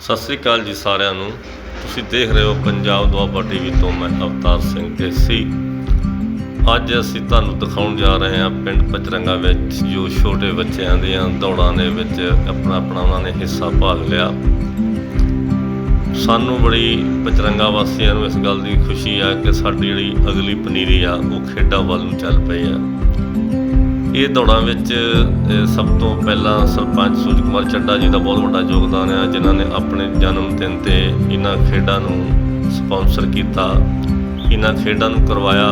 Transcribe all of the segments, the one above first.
ਸਤਿ ਸ੍ਰੀ ਅਕਾਲ ਜੀ ਸਾਰਿਆਂ ਨੂੰ। ਤੁਸੀਂ ਦੇਖ ਰਹੇ ਹੋ ਪੰਜਾਬ ਦੁਆਬਾ ਟੀਵੀ ਤੋਂ, ਮੈਂ ਅਵਤਾਰ ਸਿੰਘ ਢੇਸੀ ਅੱਜ ਅਸੀਂ ਤੁਹਾਨੂੰ ਦਿਖਾਉਣ ਜਾ ਰਹੇ ਹਾਂ ਪਿੰਡ ਪਚਰੰਗਾ ਵਿੱਚ, ਜੋ ਛੋਟੇ ਬੱਚਿਆਂ ਦੀਆਂ ਦੌੜਾਂ ਦੇ ਵਿੱਚ ਆਪਣਾ ਆਪਣਾ ਉਹਨਾਂ ਨੇ ਹਿੱਸਾ ਭਾਗ ਲਿਆ। ਸਾਨੂੰ ਬੜੀ ਪਚਰੰਗਾ ਵਾਸੀਆਂ ਨੂੰ ਇਸ ਗੱਲ ਦੀ ਖੁਸ਼ੀ ਆ ਕਿ ਸਾਡੀ ਜਿਹੜੀ ਅਗਲੀ ਪਨੀਰੀ ਆ, ਉਹ ਖੇਡਾਂ ਵੱਲ ਨੂੰ ਚੱਲ ਪਈ ਆ। ਇਹ ਦੌੜਾਂ ਵਿੱਚ ਸਭ ਤੋਂ ਪਹਿਲਾਂ ਸਰਪੰਚ ਸੂਰਜ ਕੁਮਾਰ ਚੱਡਾ ਜੀ ਦਾ ਬਹੁਤ ਵੱਡਾ ਯੋਗਦਾਨ ਹੈ ਜਿਨ੍ਹਾਂ ਨੇ ਆਪਣੇ ਜਨਮ ਦਿਨ ਤੇ ਇਹਨਾਂ ਖੇਡਾਂ ਨੂੰ ਸਪਾਂਸਰ ਕੀਤਾ, ਇਹਨਾਂ ਖੇਡਾਂ ਨੂੰ ਕਰਵਾਇਆ,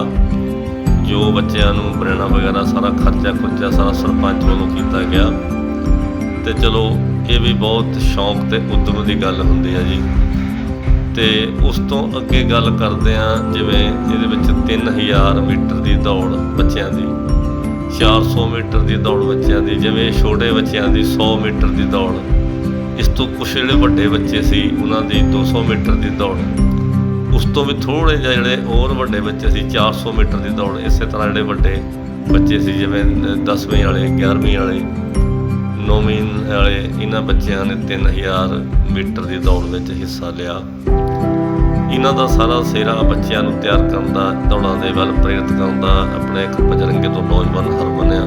ਜੋ ਬੱਚਿਆਂ ਨੂੰ ਬਰੇਣਾ ਵਗੈਰਾ ਸਾਰਾ ਖਰਚਾ ਖੁਰਚਾ ਸਾਰਾ ਸਰਪੰਚ ਵੱਲੋਂ ਕੀਤਾ ਗਿਆ। ਤੇ ਚਲੋ, ਇਹ ਵੀ ਬਹੁਤ ਸ਼ੌਂਕ ਤੇ ਉਦਮ ਦੀ ਗੱਲ ਹੁੰਦੀ ਹੈ ਜੀ। ਤੇ ਉਸ ਤੋਂ ਅੱਗੇ ਗੱਲ ਕਰਦੇ ਆ, ਜਿਵੇਂ ਇਹਦੇ ਵਿੱਚ 3000 ਮੀਟਰ ਦੀ ਦੌੜ ਬੱਚਿਆਂ ਦੀ। 400 ਮੀਟਰ ਦੀ ਦੌੜ ਬੱਚਿਆਂ ਦੀ, ਜਿਵੇਂ ਛੋਟੇ ਬੱਚਿਆਂ ਦੀ 100 ਮੀਟਰ ਦੀ ਦੌੜ। ਇਸ ਤੋਂ ਕੁਛ ਜਿਹੜੇ ਵੱਡੇ ਬੱਚੇ ਸੀ, ਉਹਨਾਂ ਦੀ 200 ਮੀਟਰ ਦੀ ਦੌੜ। ਉਸ ਤੋਂ ਵੀ ਥੋੜੇ ਜਿਹੇ ਜਿਹੜੇ ਹੋਰ ਵੱਡੇ ਬੱਚੇ ਸੀ 400 ਮੀਟਰ ਦੀ ਦੌੜ। ਇਸੇ ਤਰ੍ਹਾਂ ਜਿਹੜੇ ਵੱਡੇ ਬੱਚੇ ਸੀ, ਜਿਵੇਂ 10ਵੀਂ ਵਾਲੇ 11ਵੀਂ ਵਾਲੇ 9ਵੀਂ ਵਾਲੇ, ਇਹਨਾਂ ਬੱਚਿਆਂ ਨੇ 3000 ਮੀਟਰ ਦੀ ਦੌੜ ਵਿੱਚ ਹਿੱਸਾ ਲਿਆ। ਇਹਨਾਂ ਦਾ ਸਾਰਾ ਸੇਰਾ ਬੱਚਿਆਂ ਨੂੰ ਤਿਆਰ ਕਰਨ ਦਾ, ਦੌੜਾਂ ਦੇ ਵੱਲ ਪ੍ਰੇਰਿਤ ਕਰਨ ਦਾ ਆਪਣੇ ਇੱਕ ਪਜਰੰਗੇ ਤੋਂ ਨੌਜਵਾਨ ਹਰਮਨ ਆ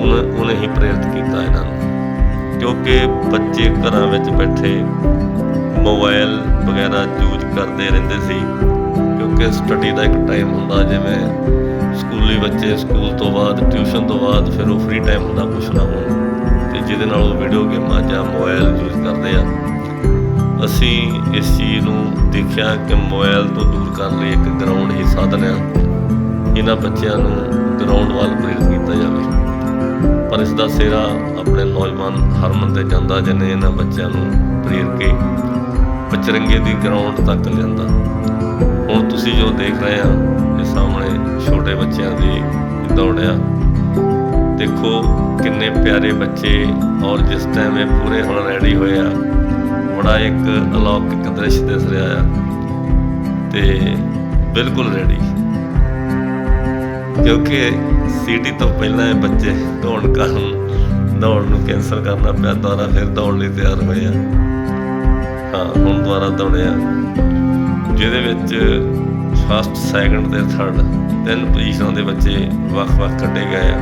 ਉਹਨੇ ਉਹਨੇ ਹੀ ਪ੍ਰੇਰਿਤ ਕੀਤਾ ਇਹਨਾਂ ਨੂੰ। ਕਿਉਂਕਿ ਬੱਚੇ ਘਰਾਂ ਵਿੱਚ ਬੈਠੇ ਮੋਬਾਈਲ ਵਗੈਰਾ ਯੂਜ਼ ਕਰਦੇ ਰਹਿੰਦੇ ਸੀ। ਕਿਉਂਕਿ ਸਟੱਡੀ ਦਾ ਇੱਕ ਟਾਈਮ ਹੁੰਦਾ, ਜਿਵੇਂ ਸਕੂਲੀ ਬੱਚੇ ਸਕੂਲ ਤੋਂ ਬਾਅਦ ਟਿਊਸ਼ਨ ਤੋਂ ਬਾਅਦ ਫਿਰ ਉਹ ਫ੍ਰੀ ਟਾਈਮ ਹੁੰਦਾ ਕੁਛ ਨਾ ਹੋਣ। ਤੇ ਜਿਹਦੇ ਨਾਲ ਉਹ ਵੀਡੀਓ ਗੇਮਾਂ ਜਾਂ ਮੋਬਾਈਲ ਅਸੀਂ ਇਸ ਚੀਜ਼ ਨੂੰ ਦੇਖਿਆ ਕਿ ਮੋਬਾਈਲ ਤੋਂ ਦੂਰ ਕਰਨ ਲਈ ਇੱਕ ਗਰਾਊਂਡ ਹੀ ਸਾਧਨ ਆ। ਇਹਨਾਂ ਬੱਚਿਆਂ ਨੂੰ ਗਰਾਊਂਡ ਵੱਲ ਪ੍ਰੇਰਿਤ ਕੀਤਾ ਜਾਵੇ। ਪਰ ਇਸ ਦਾ ਸਿਹਰਾ ਆਪਣੇ ਨੌਜਵਾਨ ਹਰਮਨ ਤੇ ਜਾਂਦਾ, ਜਿਹਨੇ ਇਹਨਾਂ ਬੱਚਿਆਂ ਨੂੰ ਪ੍ਰੇਰ ਕੇ ਬਚਰੰਗੇ ਦੀ ਗਰਾਊਂਡ ਤੱਕ ਲਿਆਂਦਾ। ਹੁਣ ਤੁਸੀਂ ਜੋ ਦੇਖ ਰਹੇ ਆ, ਇਹ ਸਾਹਮਣੇ ਛੋਟੇ ਬੱਚਿਆਂ ਦੀ ਦੌੜਿਆ ਦੇਖੋ ਕਿੰਨੇ ਪਿਆਰੇ ਬੱਚੇ ਔਰ ਜਿਸ ਟਾਈਮ ਇਹ ਪੂਰੇ ਹੁਣ ਰੈਡੀ ਹੋਏ ਆ ਬੜਾ ਇੱਕ ਅਲੌਕਿਕ ਦ੍ਰਿਸ਼ ਦਿਸ ਰਿਹਾ ਆ ਤੇ ਬਿਲਕੁਲ ਰੈਡੀ ਕਿਉਂਕਿ ਸੀਟੀ ਤੋਂ ਪਹਿਲਾਂ ਇਹ ਬੱਚੇ ਦੌੜ ਕਰਨ, ਦੌੜ ਨੂੰ ਕੈਂਸਲ ਕਰਨਾ ਪਿਆ, ਦੁਬਾਰਾ ਫਿਰ ਦੌੜ ਲਈ ਤਿਆਰ ਹੋਏ ਆ। ਹਾਂ, ਹੁਣ ਦੁਬਾਰਾ ਦੌੜਿਆ ਜਿਹਦੇ ਵਿੱਚ ਫਸਟ ਸੈਕੰਡ ਤੇ ਥਰਡ ਤਿੰਨ ਪੋਜੀਸ਼ਨਾਂ ਦੇ ਬੱਚੇ ਵੱਖ-ਵੱਖ ਕੱਢੇ ਗਏ ਆ।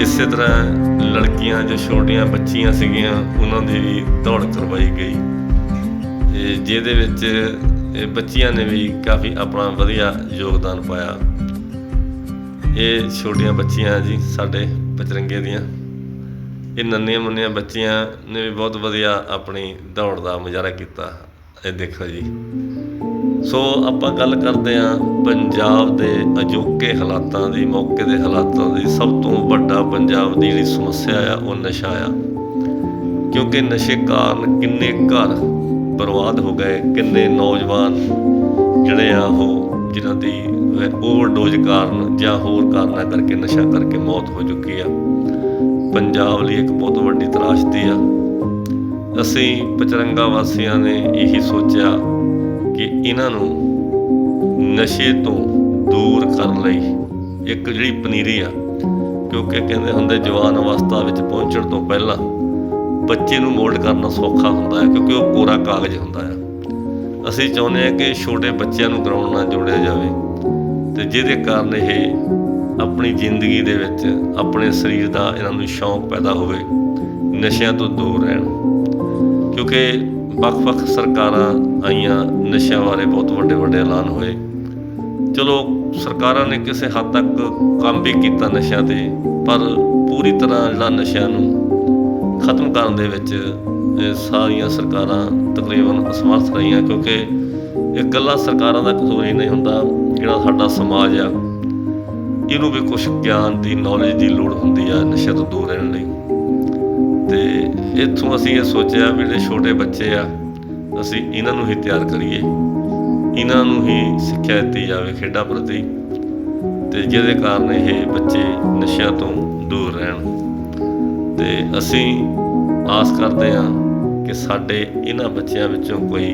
ਇਸੇ ਤਰ੍ਹਾਂ ਲੜਕੀਆਂ ਜੋ ਛੋਟੀਆਂ ਬੱਚੀਆਂ ਸੀਗੀਆਂ, ਉਹਨਾਂ ਦੀ ਵੀ ਦੌੜ ਕਰਵਾਈ ਗਈ। ਜਿਹਦੇ ਵਿੱਚ ਇਹ ਬੱਚੀਆਂ ਨੇ ਵੀ ਕਾਫੀ ਆਪਣਾ ਵਧੀਆ ਯੋਗਦਾਨ ਪਾਇਆ। ਇਹ ਛੋਟੀਆਂ ਬੱਚੀਆਂ ਜੀ, ਸਾਡੇ ਪਚਰੰਗੇ ਦੀਆਂ। ਇਹ ਨੰਨੀਆਂ ਮੁੰਨੀਆਂ ਬੱਚੀਆਂ ਨੇ ਵੀ ਬਹੁਤ ਵਧੀਆ ਆਪਣੀ ਦੌੜ ਦਾ ਮੁਜ਼ਾਹਰਾ ਕੀਤਾ। ਇਹ ਦੇਖੋ ਜੀ। ਸੋ ਆਪਾਂ ਗੱਲ ਕਰਦੇ ਹਾਂ ਪੰਜਾਬ ਦੇ ਅਜੋਕੇ ਹਾਲਾਤਾਂ ਦੀ, ਮੌਕੇ ਦੇ ਹਾਲਾਤਾਂ ਦੀ। ਸਭ ਤੋਂ ਵੱਡਾ ਪੰਜਾਬ ਦੀ ਜਿਹੜੀ ਸਮੱਸਿਆ ਆ, ਉਹ ਨਸ਼ਾ ਆ। ਕਿਉਂਕਿ ਨਸ਼ੇ ਕਾਰਨ ਕਿੰਨੇ ਘਰ ਬਰਬਾਦ ਹੋ ਗਏ, ਕਿੰਨੇ ਨੌਜਵਾਨ ਜਿਹੜੇ ਆ ਉਹ, ਜਿਨ੍ਹਾਂ ਦੀ ਓਵਰਡੋਜ਼ ਕਾਰਨ ਜਾਂ ਹੋਰ ਕਾਰਨਾਂ ਕਰਕੇ ਨਸ਼ਾ ਕਰਕੇ ਮੌਤ ਹੋ ਚੁੱਕੀ ਆ। ਪੰਜਾਬ ਲਈ ਇੱਕ ਬਹੁਤ ਵੱਡੀ ਤਰਾਸ਼ਦੀ ਆ। ਅਸੀਂ ਪਚਰੰਗਾ ਵਾਸੀਆਂ ਨੇ ਇਹੀ ਸੋਚਿਆ ਕਿ ਇਹਨਾਂ ਨੂੰ ਨਸ਼ੇ ਤੋਂ ਦੂਰ ਕਰਨ ਲਈ ਇੱਕ ਜਿਹੜੀ ਪਨੀਰੀ ਆ, ਕਿਉਂਕਿ ਕਹਿੰਦੇ ਹੁੰਦੇ ਜਵਾਨ ਅਵਸਥਾ ਵਿੱਚ ਪਹੁੰਚਣ ਤੋਂ ਪਹਿਲਾਂ ਬੱਚੇ ਨੂੰ ਮੋਲਡ ਕਰਨਾ ਸੌਖਾ ਹੁੰਦਾ ਹੈ, ਕਿਉਂਕਿ ਉਹ ਕੋਰਾ ਕਾਗਜ਼ ਹੁੰਦਾ ਹੈ। ਅਸੀਂ ਚਾਹੁੰਦੇ ਹਾਂ ਕਿ ਛੋਟੇ ਬੱਚਿਆਂ ਨੂੰ ਗਰਾਊਂਡ ਨਾਲ ਜੋੜਿਆ ਜਾਵੇ ਤੇ ਜਿਹਦੇ ਕਾਰਨ ਇਹ ਆਪਣੀ ਜ਼ਿੰਦਗੀ ਦੇ ਵਿੱਚ ਆਪਣੇ ਸਰੀਰ ਦਾ ਇਹਨਾਂ ਨੂੰ ਸ਼ੌਂਕ ਪੈਦਾ ਹੋਵੇ, ਨਸ਼ਿਆਂ ਤੋਂ ਦੂਰ ਰਹਿਣ। ਕਿਉਂਕਿ ਵੱਖ-ਵੱਖ ਸਰਕਾਰਾਂ ਆਈਆਂ, ਨਸ਼ਿਆਂ ਬਾਰੇ ਬਹੁਤ ਵੱਡੇ-ਵੱਡੇ ਐਲਾਨ ਹੋਏ। ਚਲੋ, ਸਰਕਾਰਾਂ ਨੇ ਕਿਸੇ ਹੱਦ ਤੱਕ ਕੰਮ ਵੀ ਕੀਤਾ ਨਸ਼ਿਆਂ ਤੇ, ਪਰ ਪੂਰੀ ਤਰ੍ਹਾਂ ਜਿਹੜਾ ਨਸ਼ਿਆਂ ਨੂੰ ਖਤਮ ਕਰਨ ਦੇ ਵਿੱਚ ਇਹ ਸਾਰੀਆਂ ਸਰਕਾਰਾਂ ਤਕਰੀਬਨ ਅਸਮਰਥ ਰਹੀਆਂ, ਕਿਉਂਕਿ ਇਹ ਗੱਲਾਂ ਸਰਕਾਰਾਂ ਦਾ ਕਸੂਰ ਹੀ ਨਹੀਂ ਹੁੰਦਾ, ਜਿਹੜਾ ਸਾਡਾ ਸਮਾਜ ਆ। ਇਹਨੂੰ ਵੀ ਕੁਝ ਗਿਆਨ ਦੀ ਨੌਲੇਜ ਦੀ ਲੋੜ ਹੁੰਦੀ ਆ ਨਸ਼ੇ ਤੋਂ ਦੂਰ ਰਹਿਣ ਲਈ। ਤੇ ਇੱਥੋਂ ਅਸੀਂ ਇਹ ਸੋਚਿਆ ਵੀ ਜਿਹੜੇ ਛੋਟੇ ਬੱਚੇ ਆ, ਅਸੀਂ ਇਹਨਾਂ ਨੂੰ ਹੀ ਤਿਆਰ ਕਰੀਏ। ਇਹਨਾਂ ਨੂੰ ਹੀ ਸਿੱਖਿਆ ਦਿੱਤੀ ਜਾਵੇ ਖੇਡਾਂ ਪ੍ਰਤੀ ਤੇ ਜਿਹਦੇ ਕਾਰਨ ਇਹ ਬੱਚੇ ਨਸ਼ਿਆਂ ਤੋਂ ਦੂਰ ਰਹਿਣ। ਤੇ ਅਸੀਂ ਆਸ ਕਰਦੇ ਹਾਂ ਕਿ ਸਾਡੇ ਇਹਨਾਂ ਬੱਚਿਆਂ ਵਿੱਚੋਂ ਕੋਈ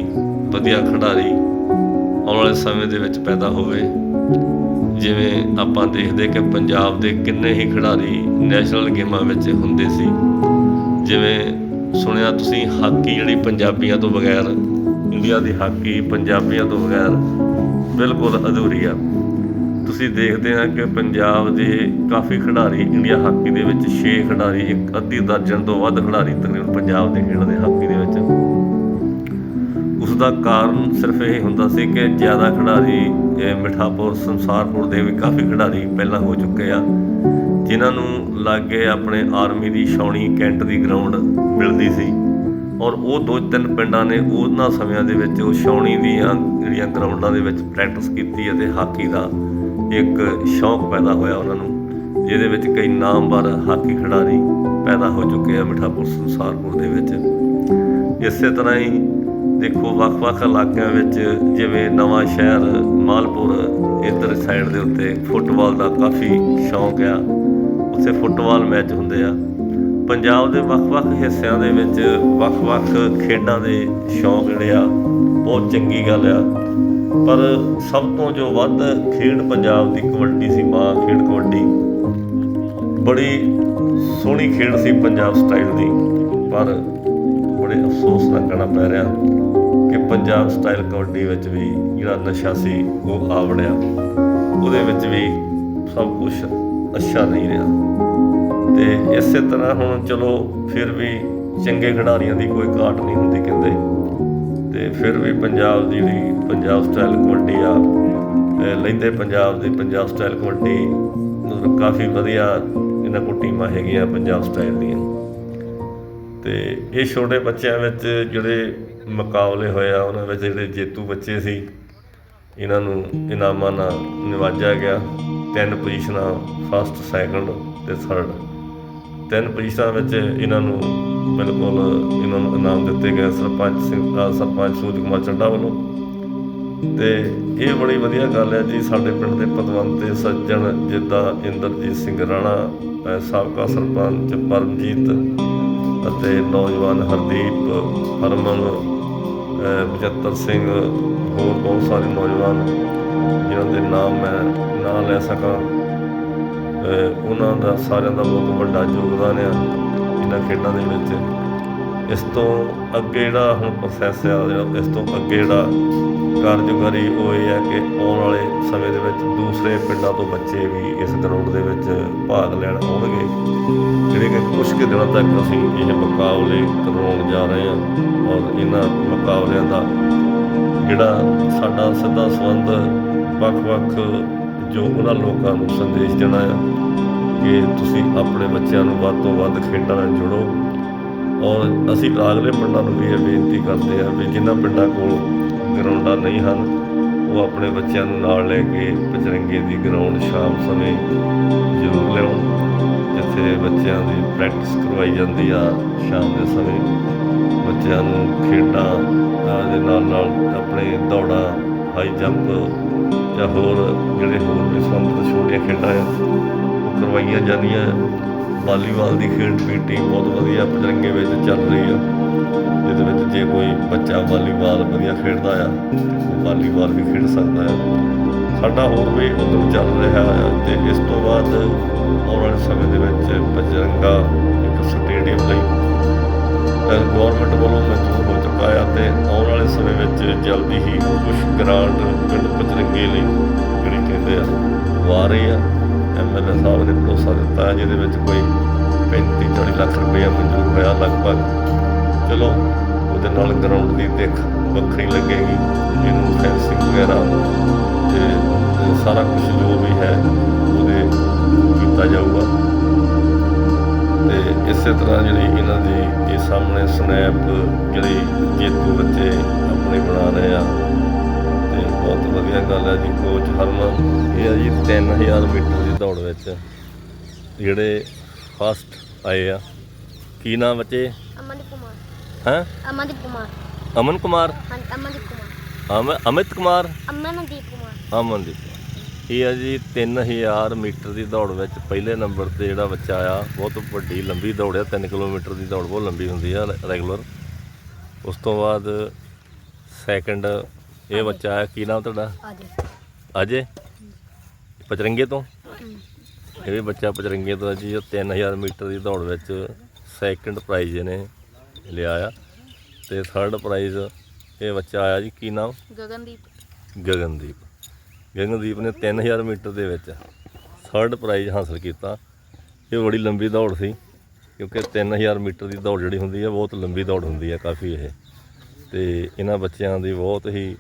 ਵਧੀਆ ਖਿਡਾਰੀ ਆਉਣ ਵਾਲੇ ਸਮੇਂ ਦੇ ਵਿੱਚ ਪੈਦਾ ਹੋਵੇ। ਜਿਵੇਂ ਆਪਾਂ ਦੇਖਦੇ ਕਿ ਪੰਜਾਬ ਦੇ ਕਿੰਨੇ ਹੀ ਖਿਡਾਰੀ ਨੈਸ਼ਨਲ ਗੇਮਾਂ ਵਿੱਚ ਹੁੰਦੇ ਸੀ। ਜਿਵੇਂ ਸੁਣਿਆ ਤੁਸੀਂ, ਹਾਕੀ ਜਿਹੜੀ ਪੰਜਾਬੀਆਂ ਤੋਂ ਬਗੈਰ, ਇੰਡੀਆ ਦੀ ਹਾਕੀ ਪੰਜਾਬੀਆਂ ਤੋਂ ਬਗੈਰ ਬਿਲਕੁਲ ਅਧੂਰੀ ਆ। ਤੁਸੀਂ ਦੇਖਦੇ ਆ ਕਿ ਪੰਜਾਬ ਦੇ ਕਾਫੀ ਖਿਡਾਰੀ, ਇੰਡੀਆ ਹਾਕੀ ਦੇ ਵਿੱਚ 6 ਖਿਡਾਰੀ, ਇੱਕ ਅੱਧੀ ਦਰਜਨ ਤੋਂ ਵੱਧ ਖਿਡਾਰੀ ਤਕਰੀਬਨ ਪੰਜਾਬ ਦੇ ਖੇਡਦੇ ਹਾਕੀ ਦੇ ਵਿੱਚ। ਉਸ ਦਾ ਕਾਰਨ ਸਿਰਫ ਇਹ ਹੁੰਦਾ ਸੀ ਕਿ ਜ਼ਿਆਦਾ ਖਿਡਾਰੀ ਮਿਠਾਪੁਰ, ਸੰਸਾਰਪੁਰ ਦੇ ਵੀ ਕਾਫੀ ਖਿਡਾਰੀ ਪਹਿਲਾਂ ਹੋ ਚੁੱਕੇ ਆ। ਜਿਨ੍ਹਾਂ ਨੂੰ ਲਾਗੇ ਆਪਣੇ ਆਰਮੀ ਦੀ ਛਾਉਣੀ ਕੈਂਟ ਦੀ ਗਰਾਊਂਡ ਮਿਲਦੀ ਸੀ ਔਰ ਉਹ ਦੋ ਤਿੰਨ ਪਿੰਡਾਂ ਨੇ ਉਹਨਾਂ ਸਮਿਆਂ ਦੇ ਵਿੱਚ ਉਹ ਛਾਉਣੀ ਦੀਆਂ ਜਿਹੜੀਆਂ ਗਰਾਊਂਡਾਂ ਦੇ ਵਿੱਚ ਪ੍ਰੈਕਟਿਸ ਕੀਤੀ ਅਤੇ ਹਾਕੀ ਦਾ ਇੱਕ ਸ਼ੌਕ ਪੈਦਾ ਹੋਇਆ ਉਹਨਾਂ ਨੂੰ, ਜਿਹਦੇ ਵਿੱਚ ਕਈ ਨਾਮਵਰ ਹਾਕੀ ਖਿਡਾਰੀ ਪੈਦਾ ਹੋ ਚੁੱਕੇ ਆ ਮਿਠਾਪੁਰ ਸੰਸਾਰਪੁਰ ਦੇ ਵਿੱਚ। ਇਸੇ ਤਰ੍ਹਾਂ ਹੀ ਦੇਖੋ, ਵੱਖ-ਵੱਖ ਇਲਾਕਿਆਂ ਵਿੱਚ ਜਿਵੇਂ ਨਵਾਂ ਸ਼ਹਿਰ ਮਾਲਪੁਰ, ਇਧਰ ਸਾਈਡ ਦੇ ਉੱਤੇ ਫੁੱਟਬਾਲ ਦਾ ਕਾਫੀ ਸ਼ੌਂਕ ਆ। ਉੱਥੇ ਫੁੱਟਬਾਲ ਮੈਚ ਹੁੰਦੇ ਆ। ਪੰਜਾਬ ਦੇ ਵੱਖ-ਵੱਖ ਹਿੱਸਿਆਂ ਦੇ ਵਿੱਚ ਵੱਖ-ਵੱਖ ਖੇਡਾਂ ਦੇ ਸ਼ੌਂਕ ਜਿਹੜੇ ਆ, ਬਹੁਤ ਚੰਗੀ ਗੱਲ ਆ। ਪਰ ਸਭ ਤੋਂ ਜੋ ਵੱਧ ਖੇਡ ਪੰਜਾਬ ਦੀ ਕਬੱਡੀ ਸੀ, ਮਾਂ ਖੇਡ ਕਬੱਡੀ। ਬੜੀ ਸੋਹਣੀ ਖੇਡ ਸੀ ਪੰਜਾਬ ਸਟਾਈਲ ਦੀ। ਪਰ ਬੜੇ ਅਫਸੋਸ ਨਾਲ ਕਹਿਣਾ ਪੈ ਰਿਹਾ ਕਿ ਪੰਜਾਬ ਸਟਾਈਲ ਕਬੱਡੀ ਵਿੱਚ ਵੀ ਜਿਹੜਾ ਨਸ਼ਾ ਸੀ, ਉਹ ਆਵੜਿਆ ਉਹਦੇ ਵਿੱਚ ਵੀ ਸਭ ਕੁਝ ਅੱਛਾ ਨਹੀਂ ਰਿਹਾ। ਤੇ ਇਸੇ ਤਰ੍ਹਾਂ ਹੁਣ ਚਲੋ ਫਿਰ ਵੀ ਚੰਗੇ ਖਿਡਾਰੀਆਂ ਦੀ ਕੋਈ ਘਾਟ ਨਹੀਂ ਹੁੰਦੀ ਕਹਿੰਦੇ। ਤੇ ਫਿਰ ਵੀ ਪੰਜਾਬ ਦੀ ਜਿਹੜੀ ਪੰਜਾਬ ਸਟਾਈਲ ਕਬੱਡੀ ਆ ਇਹ ਲੈਂਦੇ ਪੰਜਾਬ ਦੀ ਪੰਜਾਬ ਸਟਾਈਲ ਕਬੱਡੀ ਮਤਲਬ ਕਾਫੀ ਵਧੀਆ ਇਹਨਾਂ ਕੋਲ ਟੀਮਾਂ ਹੈਗੀਆਂ ਪੰਜਾਬ ਸਟਾਈਲ ਦੀਆਂ। ਤੇ ਇਹ ਛੋਟੇ ਬੱਚਿਆਂ ਵਿੱਚ ਜਿਹੜੇ ਮੁਕਾਬਲੇ ਹੋਏ ਆ, ਉਹਨਾਂ ਵਿੱਚ ਜਿਹੜੇ ਜੇਤੂ ਬੱਚੇ ਸੀ, ਇਹਨਾਂ ਨੂੰ ਇਨਾਮਾਂ ਨਾਲ ਨਿਵਾਜਿਆ ਗਿਆ। ਤਿੰਨ ਪੋਜੀਸ਼ਨਾਂ ਫਸਟ ਸੈਕੰਡ ਤੇ ਥਰਡ ਤਿੰਨ ਪੋਜੀਸ਼ਨਾਂ ਵਿੱਚ ਇਹਨਾਂ ਨੂੰ ਬਿਲਕੁਲ ਇਹਨਾਂ ਨੂੰ ਇਨਾਮ ਦਿੱਤੇ ਗਏ ਸਰਪੰਚ ਸਿੰਘ ਸਰਪੰਚ ਸੂਰਜ ਕੁਮਾਰ ਚੱਡਾ ਵੱਲੋਂ। ਤੇ ਇਹ ਬੜੀ ਵਧੀਆ ਗੱਲ ਹੈ ਜੀ, ਸਾਡੇ ਪਿੰਡ ਦੇ ਪਤਵੰਤ ਤੇ ਸੱਜਣ ਜਿੱਦਾਂ ਇੰਦਰਜੀਤ ਸਿੰਘ ਰਾਣਾ ਸਾਬਕਾ ਸਰਪੰਚ ਪਰਮਜੀਤ ਅਤੇ ਨੌਜਵਾਨ ਹਰਦੀਪ ਹਰਮਨ, ਅਹ ਸਿੰਘ, ਹੋਰ ਬਹੁਤ ਸਾਰੇ ਨੌਜਵਾਨ ਜਿਨ੍ਹਾਂ ਦੇ ਨਾਮ ਮੈਂ ਨਾ ਲੈ ਸਕਾਂ। ਉਹਨਾਂ ਦਾ ਸਾਰਿਆਂ ਦਾ ਬਹੁਤ ਵੱਡਾ ਯੋਗਦਾਨ ਆ ਇਹਨਾਂ ਖੇਡਾਂ ਦੇ ਵਿੱਚ। ਇਸ ਤੋਂ ਅੱਗੇ ਜਿਹੜਾ ਹੁਣ ਪ੍ਰੋਸੈਸ ਆ ਜਿਹੜਾ ਇਸ ਤੋਂ ਅੱਗੇ ਜਿਹੜਾ ਕਾਰਜਕਾਰੀ ਉਹ ਇਹ ਹੈ ਕਿ ਆਉਣ ਵਾਲੇ ਸਮੇਂ ਦੇ ਵਿੱਚ ਦੂਸਰੇ ਪਿੰਡਾਂ ਤੋਂ ਬੱਚੇ ਵੀ ਇਸ ਗਰਾਊਂਡ ਦੇ ਵਿੱਚ ਭਾਗ ਲੈਣ ਆਉਣਗੇ। ਜਿਹੜੇ ਕਿ ਕੁਝ ਕੁ ਦਿਨਾਂ ਤੱਕ ਅਸੀਂ ਇਹ ਮੁਕਾਬਲੇ ਕਰਵਾਉਣ ਜਾ ਰਹੇ ਹਾਂ ਔਰ ਇਹਨਾਂ ਮੁਕਾਬਲਿਆਂ ਦਾ ਜਿਹੜਾ ਸਾਡਾ ਸਿੱਧਾ ਸੰਬੰਧ ਵੱਖ-ਵੱਖ ਜੋ ਉਹਨਾਂ ਲੋਕਾਂ ਨੂੰ ਸੰਦੇਸ਼ ਦੇਣਾ ਆ ਕਿ ਤੁਸੀਂ ਆਪਣੇ ਬੱਚਿਆਂ ਨੂੰ ਵੱਧ ਤੋਂ ਵੱਧ ਖੇਡਾਂ ਨਾਲ ਜੋੜੋ। ਔਰ ਅਸੀਂ ਅਗਲੇ ਪਿੰਡਾਂ ਨੂੰ ਵੀ ਇਹ ਬੇਨਤੀ ਕਰਦੇ ਆ ਵੀ ਜਿਨ੍ਹਾਂ ਪਿੰਡਾਂ ਕੋਲ ਗਰਾਊਂਡਾਂ ਨਹੀਂ ਹਨ, ਉਹ ਆਪਣੇ ਬੱਚਿਆਂ ਨੂੰ ਨਾਲ ਲੈ ਕੇ ਪਚਰੰਗੇ ਦੀ ਗਰਾਊਂਡ ਸ਼ਾਮ ਸਮੇਂ ਜ਼ਰੂਰ ਲਿਆਉਣ ਜਿੱਥੇ ਬੱਚਿਆਂ ਦੀ ਪ੍ਰੈਕਟਿਸ ਕਰਵਾਈ ਜਾਂਦੀ ਆ ਸ਼ਾਮ ਦੇ ਸਮੇਂ। ਬੱਚਿਆਂ ਨੂੰ ਖੇਡਾਂ ਦੇ ਨਾਲ ਨਾਲ ਆਪਣੇ ਦੌੜਾਂ ਹਾਈ ਜੰਪ ਜਾਂ ਹੋਰ ਜਿਹੜੇ ਹੋਰ ਵੀ ਸੰਬੰਧਿਤ ਛੋਟੀਆਂ ਖੇਡਾਂ ਆ, ਉਹ ਕਰਵਾਈਆਂ ਜਾਂਦੀਆਂ ਵਾਲੀਬਾਲ ਦੀ ਖੇਡ ਵੀ ਟੀਮ ਬਹੁਤ ਵਧੀਆ ਪਚਰੰਗੇ ਵਿੱਚ ਚੱਲ ਰਹੀ ਆ। ਜਿਹਦੇ ਵਿੱਚ ਜੇ ਕੋਈ ਬੱਚਾ ਵਾਲੀਬਾਲ ਵਧੀਆ ਖੇਡਦਾ ਆ, ਉਹ ਵਾਲੀਬਾਲ ਵੀ ਖੇਡ ਸਕਦਾ ਆ। ਸਾਡਾ ਹੋਰ ਵੀ ਉਦੋਂ ਚੱਲ ਰਿਹਾ ਆ ਤੇ ਇਸ ਤੋਂ ਬਾਅਦ ਆਉਣ ਵਾਲੇ ਸਮੇਂ ਦੇ ਵਿੱਚ ਪਚਰੰਗਾ ਇੱਕ ਸਟੇਡੀਅਮ ਲਈ ਗਵਰਨਮੈਂਟ ਵੱਲੋਂ ਮਨਜ਼ੂਰ ਹੋ ਚੁੱਕਾ ਆ ਤੇ ਆਉਣ ਵਾਲੇ ਸਮੇਂ ਵਿੱਚ ਜਲਦੀ ਹੀ ਕੁਝ ਗ੍ਰਾਂਟ ਪਿੰਡ ਪਚਰੰਗੇ ਲਈ ਜਿਹੜੀ ਕਹਿੰਦੇ ਆ ਉਹ ਆ। ਰਹੀ ਆ ਐਮਐਲਏ ਸਾਹਿਬ ਨੇ ਭਰੋਸਾ ਦਿੱਤਾ ਹੈ, ਜਿਹਦੇ ਵਿੱਚ ਕੋਈ 35 40 ਲੱਖ ਰੁਪਏ ਮਨਜ਼ੂਰ ਹੋਇਆ ਲਗਭਗ। ਚਲੋ, ਉਹਦੇ ਨਾਲ ਗਰਾਊਂਡ ਦੀ ਦਿੱਖ ਵੱਖਰੀ ਲੱਗੇਗੀ, ਇਹਨੂੰ ਫੈਂਸਿੰਗ ਵਗੈਰਾ ਤੇ ਤੇ ਸਾਰਾ ਕੁਝ ਜੋ ਵੀ ਹੈ, ਉਹਦੇ ਕੀਤਾ ਜਾਊਗਾ। ਤੇ ਇਸੇ ਤਰ੍ਹਾਂ ਜਿਹੜੀ ਇਹਨਾਂ ਦੀ ਇਹ ਸਾਹਮਣੇ ਸਨੈਪ ਜਿਹੜੀ ਜੇਤੂ ਬੱਚੇ ਆਪਣੇ ਬਣਾ ਰਹੇ ਆ। ਤੇ ਬਹੁਤ ਵਧੀਆ ਗੱਲ ਹੈ ਜੀ ਕੋਚ ਹਰਮਨ। ਇਹ ਆ ਜੀ 3000 ਮੀਟਰ ਦੀ ਦੌੜ ਵਿੱਚ ਜਿਹੜੇ ਫਸਟ ਆਏ ਆ। ਕੀ ਨਾਮ ਬੱਚੇ? ਅਮਨਦੀਪ ਕੁਮਾਰ। ਹੈ? ਅਮਨਦੀਪ ਕੁਮਾਰ। ਅਮਨ ਕੁਮਾਰ? ਹਾਂ ਅਮਨਦੀਪ ਕੁਮਾਰ। ਅਮ ਅਮਿਤ ਕੁਮਾਰ? ਅਮਨਦੀਪ ਕੁਮਾਰ। ਅਮਨਦੀਪ। ਇਹ ਆ ਜੀ 3000 ਮੀਟਰ ਦੀ ਦੌੜ ਵਿੱਚ ਪਹਿਲੇ ਨੰਬਰ ਤੇ ਜਿਹੜਾ ਬੱਚਾ ਆਇਆ ਬਹੁਤ ਵੱਡੀ ਲੰਬੀ ਦੌੜ ਆ 3 ਕਿਲੋਮੀਟਰ ਦੀ ਦੌੜ ਬਹੁਤ ਲੰਬੀ ਹੁੰਦੀ ਆ ਰੈਗੂਲਰ। ਉਸ ਤੋਂ ਬਾਅਦ ਸੈਕੰਡ ਇਹ ਬੱਚਾ ਆਇਆ ਕੀ ਨਾਮ ਤੁਹਾਡਾ? ਆਦੇ ਅਜੇ? ਪਚਰੰਗੇ ਤੋਂ? ਇਹ ਵੀ ਬੱਚਾ ਪਚਰੰਗੇ ਤੋਂ ਜੀ ਉਹ 3000 ਮੀਟਰ ਦੀ ਦੌੜ ਵਿੱਚ ਸੈਕੰਡ ਪ੍ਰਾਈਜ਼ ਨੇ ਲਿਆ ਆ। ਤੇ ਥਰਡ ਪ੍ਰਾਈਜ਼ ਇਹ ਬੱਚਾ ਆਇਆ ਜੀ ਕੀ ਨਾਮ? ਗਗਨਦੀਪ। ਗਗਨਦੀਪ। ਗਗਨਦੀਪ ਨੇ 3000 ਮੀਟਰ ਦੇ ਵਿੱਚ ਥਰਡ ਪ੍ਰਾਈਜ਼ ਹਾਸਲ ਕੀਤਾ। ਇਹ ਬੜੀ ਲੰਬੀ ਦੌੜ ਸੀ, ਕਿਉਂਕਿ 3000 ਮੀਟਰ ਦੀ ਦੌੜ ਜਿਹੜੀ ਹੁੰਦੀ ਹੈ ਬਹੁਤ ਲੰਬੀ ਦੌੜ ਹੁੰਦੀ ਹੈ ਕਾਫੀ ਇਹ। ਤੇ ਇਹਨਾਂ ਬੱਚਿਆਂ ਦੀ ਬਹੁਤ ਹੀ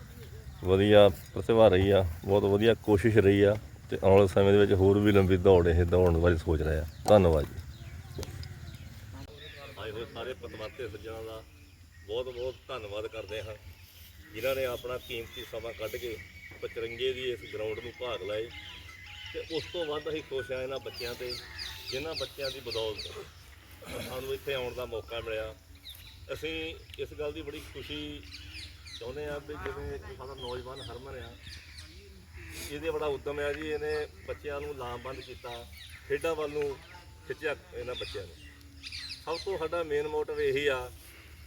ਵਧੀਆ ਪ੍ਰਤਿਭਾ ਰਹੀ ਆ, ਬਹੁਤ ਵਧੀਆ ਕੋਸ਼ਿਸ਼ ਰਹੀ ਆ, ਤੇ ਆਉਣ ਵਾਲੇ ਸਮੇਂ ਦੇ ਵਿੱਚ ਹੋਰ ਵੀ ਲੰਬੀ ਦੌੜ ਇਹ ਦੌੜਨ ਬਾਰੇ ਸੋਚ ਰਿਹਾ। ਧੰਨਵਾਦ ਜੀ। ਆਏ ਹੋਏ ਸਾਰੇ ਪਤਵੰਤੇ ਸੱਜਣਾਂ ਦਾ ਬਹੁਤ ਬਹੁਤ ਧੰਨਵਾਦ ਕਰਦੇ ਹਾਂ। ਜਿਨ੍ਹਾਂ ਨੇ ਆਪਣਾ ਕੀਮਤੀ ਸਮਾਂ ਕੱਢ ਕੇ ਪਚਰੰਗੇ ਦੀ ਇਸ ਗਰਾਊਂਡ ਨੂੰ ਭਾਗ ਲਾਏ ਤੇ ਉਸ ਤੋਂ ਵੱਧ ਅਸੀਂ ਖੁਸ਼ ਹਾਂ ਇਹਨਾਂ ਬੱਚਿਆਂ ਤੇ, ਜਿਨ੍ਹਾਂ ਬੱਚਿਆਂ ਦੀ ਬਦੌਲਤ ਸਾਨੂੰ ਇੱਥੇ ਆਉਣ ਦਾ ਮੌਕਾ ਮਿਲਿਆ। ਅਸੀਂ ਇਸ ਗੱਲ ਦੀ ਬੜੀ ਖੁਸ਼ੀ ਚਾਹੁੰਦੇ ਹਾਂ ਵੀ ਜਿਵੇਂ ਸਾਡਾ ਨੌਜਵਾਨ ਹਰਮਨ ਆ, ਇਹਦੇ ਬੜਾ ਉਦਮ ਆ ਜੀ, ਇਹਨੇ ਬੱਚਿਆਂ ਨੂੰ ਲਾਮਬੰਦ ਕੀਤਾ, ਖੇਡਾਂ ਵੱਲ ਨੂੰ ਖਿੱਚਿਆ ਇਹਨਾਂ ਬੱਚਿਆਂ ਨੂੰ। ਸਭ ਤੋਂ ਸਾਡਾ ਮੇਨ ਮੋਟਿਵ ਇਹੀ ਆ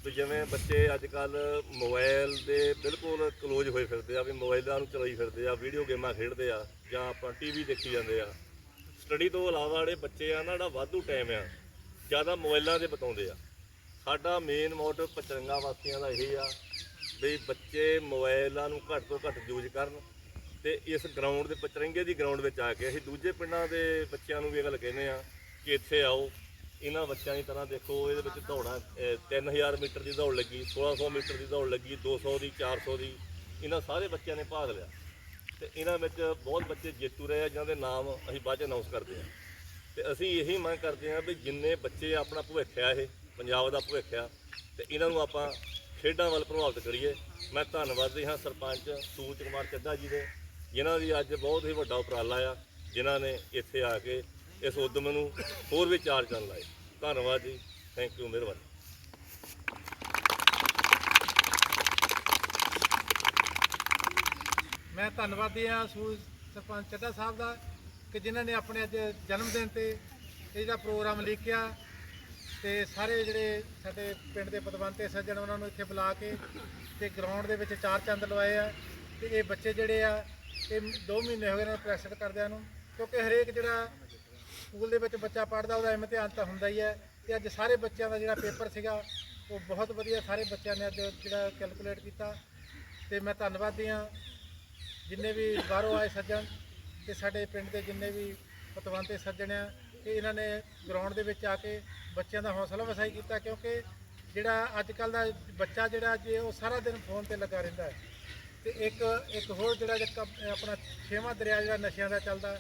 ਵੀ ਜਿਵੇਂ ਬੱਚੇ ਅੱਜ ਕੱਲ ਮੋਬਾਈਲ ਦੇ ਬਿਲਕੁਲ ਕਲੋਜ਼ ਹੋਏ ਫਿਰਦੇ ਆ, ਵੀ ਮੋਬਾਈਲਾਂ ਨੂੰ ਚਲਾਈ ਫਿਰਦੇ ਆ ਵੀਡੀਓ ਗੇਮਾਂ ਖੇਡਦੇ ਆ, ਜਾਂ ਆਪਾਂ ਟੀਵੀ ਦੇਖੀ ਜਾਂਦੇ ਆ। ਸਟੱਡੀ ਤੋਂ ਇਲਾਵਾ ਜਿਹੜੇ ਬੱਚੇ ਆ ਨਾ, ਜਿਹੜਾ ਵਾਧੂ ਟਾਈਮ ਆ, ਜ਼ਿਆਦਾ ਮੋਬਾਈਲਾਂ 'ਤੇ ਬਿਤਾਉਂਦੇ ਆ। ਸਾਡਾ ਮੇਨ ਮੋਟਿਵ ਪਚਰੰਗਾ ਵਾਸੀਆਂ ਦਾ ਇਹ ਆ, ਵੀ ਬੱਚੇ ਮੋਬਾਈਲਾਂ ਨੂੰ ਘੱਟ ਤੋਂ ਘੱਟ ਯੂਜ਼ ਕਰਨ ਤੇ ਇਸ ਗਰਾਊਂਡ ਦੇ ਪਚਰੰਗੇ ਦੀ ਗਰਾਊਂਡ ਵਿੱਚ ਆ ਕੇ ਅਸੀਂ ਦੂਜੇ ਪਿੰਡਾਂ ਦੇ ਬੱਚਿਆਂ ਨੂੰ ਵੀ ਇਹ ਗੱਲ ਕਹਿੰਦੇ ਆ ਕਿ ਇੱਥੇ ਆਓ ਇਹਨਾਂ ਬੱਚਿਆਂ ਦੀ ਤਰ੍ਹਾਂ ਦੇਖੋ ਇਹਦੇ ਵਿੱਚ ਦੌੜਾਂ ਅਹ, 3000 ਮੀਟਰ ਦੀ ਦੌੜ ਲੱਗੀ 1600 ਮੀਟਰ ਦੀ ਦੌੜ ਲੱਗੀ 200 ਦੀ 400 ਦੀ ਇਹਨਾਂ ਸਾਰੇ ਬੱਚਿਆਂ ਨੇ ਭਾਗ ਲਿਆ। ਤੇ ਇਹਨਾਂ ਵਿੱਚ ਬਹੁਤ ਬੱਚੇ ਜੇਤੂ ਰਹੇ ਆ ਜਿਨ੍ਹਾਂ ਦੇ ਨਾਮ ਅਸੀਂ ਬਾਅਦ ਚ ਅਨਾਉਂਸ ਕਰਦੇ ਹਾਂ। ਤੇ ਅਸੀਂ ਇਹੀ ਮੰਗ ਕਰਦੇ ਹਾਂ ਵੀ ਜਿੰਨੇ ਬੱਚੇ ਆਪਣਾ ਭਵਿੱਖ ਆ ਇਹ ਪੰਜਾਬ ਦਾ ਭਵਿੱਖ ਆ ਤੇ ਇਹਨਾਂ ਨੂੰ ਆਪਾਂ ਖੇਡਾਂ ਵੱਲ ਪ੍ਰਭਾਵਿਤ ਕਰੀਏ। ਮੈਂ ਧੰਨਵਾਦੀ ਹਾਂ ਸਰਪੰਚ ਸੂਰਜ ਕੁਮਾਰ ਚੱਡਾ ਜੀ ਦੇ ਜਿਨ੍ਹਾਂ ਦੀ ਅੱਜ ਬਹੁਤ ਹੀ ਵੱਡਾ ਉਪਰਾਲਾ ਆ ਜਿਨ੍ਹਾਂ ਨੇ ਇੱਥੇ ਆ ਕੇ ਇਸ ਉਦਮ ਨੂੰ ਹੋਰ ਵੀ ਚਾਰ ਚੰਨ ਲਾਏ। ਧੰਨਵਾਦ ਜੀ। ਥੈਂਕ ਯੂ ਮਿਹਰਬਾਨੀ। ਮੈਂ ਧੰਨਵਾਦੀ ਹਾਂ ਸੂ ਸਰਪੰਚ ਚੱਡਾ ਸਾਹਿਬ ਦਾ ਕਿ ਜਿਨ੍ਹਾਂ ਨੇ ਆਪਣੇ ਅੱਜ ਜਨਮ ਦਿਨ ਤੇ ਇਹਦਾ ਪ੍ਰੋਗਰਾਮ ਲਿਖਿਆ ਤੇ ਸਾਰੇ ਜਿਹੜੇ ਸਾਡੇ ਪਿੰਡ ਦੇ ਪਤਵੰਤੇ ਸੱਜਣ ਉਹਨਾਂ ਨੂੰ ਇੱਥੇ ਬੁਲਾ ਕੇ ਤੇ ਗਰਾਊਂਡ ਦੇ ਵਿੱਚ ਚਾਰ ਚੰਦ ਲਵਾਏ ਆ ਤੇ ਇਹ ਬੱਚੇ ਜਿਹੜੇ ਆ, ਇਹ 2 ਮਹੀਨੇ ਹੋ ਗਏ ਇਹਨਾਂ ਪ੍ਰੈਕਟਿਸ ਕਰਦਿਆਂ ਨੂੰ ਕਿਉਂਕਿ ਹਰੇਕ ਜਿਹੜਾ ਸਕੂਲ ਦੇ ਵਿੱਚ ਬੱਚਾ ਪੜ੍ਹਦਾ, ਉਹਦਾ ਇਮਤਿਹਾਨ ਤਾਂ ਹੁੰਦਾ ਹੀ ਹੈ। ਤੇ ਅੱਜ ਸਾਰੇ ਬੱਚਿਆਂ ਦਾ ਜਿਹੜਾ ਪੇਪਰ ਸੀਗਾ, ਉਹ ਬਹੁਤ ਵਧੀਆ ਸਾਰੇ ਬੱਚਿਆਂ ਨੇ ਅੱਜ ਜਿਹੜਾ ਕੈਲਕੂਲੇਟ ਕੀਤਾ। ਤੇ ਮੈਂ ਧੰਨਵਾਦੀ ਹਾਂ। ਜਿੰਨੇ ਵੀ ਬਾਹਰੋਂ ਆਏ ਸੱਜਣ ਤੇ ਸਾਡੇ ਪਿੰਡ ਦੇ ਜਿੰਨੇ ਵੀ ਪਤਵੰਤੇ ਸੱਜਣ ਆ ਕਿ ਇਹਨਾਂ ਨੇ ਗਰਾਊਂਡ ਦੇ ਵਿੱਚ ਆ ਕੇ ਬੱਚਿਆਂ ਦਾ ਹੌਸਲਾ ਵਸਾਈ ਕੀਤਾ, ਕਿਉਂਕਿ ਜਿਹੜਾ ਅੱਜ ਕੱਲ ਦਾ ਬੱਚਾ ਜਿਹੜਾ ਜੇ ਉਹ ਸਾਰਾ ਦਿਨ ਫੋਨ ਤੇ ਲੱਗਾ ਰਹਿੰਦਾ ਹੈ। ਤੇ ਇੱਕ ਇੱਕ ਹੋਰ ਜਿਹੜਾ ਆਪਣਾ ਛੇਵਾਂ ਦਰਿਆ ਜਿਹੜਾ ਨਸ਼ਿਆਂ ਦਾ ਚੱਲਦਾ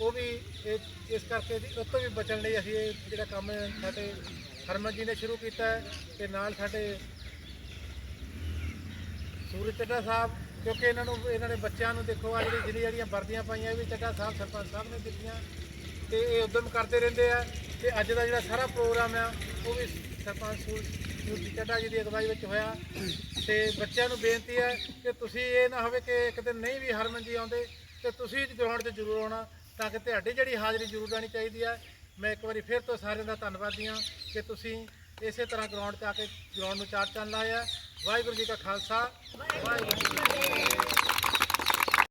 ਉਹ ਵੀ ਇਹ, ਇਸ ਕਰਕੇ ਵੀ ਉਹ ਤੋਂ ਵੀ ਬਚਣ ਲਈ ਅਸੀਂ ਇਹ ਜਿਹੜਾ ਕੰਮ ਸਾਡੇ ਹਰਮਨ ਜੀ ਨੇ ਸ਼ੁਰੂ ਕੀਤਾ ਹੈ ਤੇ ਨਾਲ ਸਾਡੇ ਸੂਰਜ ਚੱਡਾ ਸਾਹਿਬ, ਕਿਉਂਕਿ ਇਹਨਾਂ ਨੂੰ, ਇਹਨਾਂ ਨੇ ਬੱਚਿਆਂ ਨੂੰ ਦੇਖੋ ਆ ਜਿਹੜੀ ਜਿਹੜੀ ਜਿਹੜੀਆਂ ਵਰਦੀਆਂ ਪਾਈਆਂ ਇਹ ਵੀ ਚੱਡਾ ਸਾਹਿਬ, ਸਰਪੰਚ ਸਾਹਿਬ ਨੇ ਦਿੱਤੀਆਂ ਤੇ ਇਹ ਉਦਮ ਕਰਦੇ ਰਹਿੰਦੇ ਆ ਤੇ ਅੱਜ ਦਾ ਜਿਹੜਾ ਸਾਰਾ ਪ੍ਰੋਗਰਾਮ ਆ, ਉਹ ਵੀ ਸਰਪੰਚ ਸੂਰ ਸੂਰਜ ਚੱਡਾ ਜੀ ਦੀ ਅਗਵਾਈ ਵਿੱਚ ਹੋਇਆ ਤੇ ਬੱਚਿਆਂ ਨੂੰ ਬੇਨਤੀ ਹੈ ਕਿ ਤੁਸੀਂ ਇਹ ਨਾ ਹੋਵੇ ਕਿ ਇੱਕ ਦਿਨ ਨਹੀਂ ਵੀ ਹਰਮਨ ਜੀ ਆਉਂਦੇ ਤੇ ਤੁਸੀਂ ਗਰਾਊਂਡ 'ਚ ਜ਼ਰੂਰ ਆਉਣਾ ਤਾਂ ਕਿ ਤੁਹਾਡੀ ਜਿਹੜੀ ਹਾਜ਼ਰੀ ਜ਼ਰੂਰ ਰਹਿਣੀ ਚਾਹੀਦੀ ਹੈ ਮੈਂ ਇੱਕ ਵਾਰੀ ਫਿਰ ਤੋਂ ਸਾਰਿਆਂ ਦਾ ਧੰਨਵਾਦੀ ਹਾਂ ਕਿ ਤੁਸੀਂ ਇਸੇ ਤਰ੍ਹਾਂ ਗਰਾਊਂਡ 'ਤੇ ਆ ਕੇ ਗਰਾਊਂਡ ਨੂੰ ਚਾਰ ਚੰਨ ਲਾਇਆ। ਵਾਹਿਗੁਰੂ ਜੀ ਕਾ ਖਾਲਸਾ। ਵਾਹਿਗੁਰੂ ਜੀ ਕੀ ਫਤਿਹ।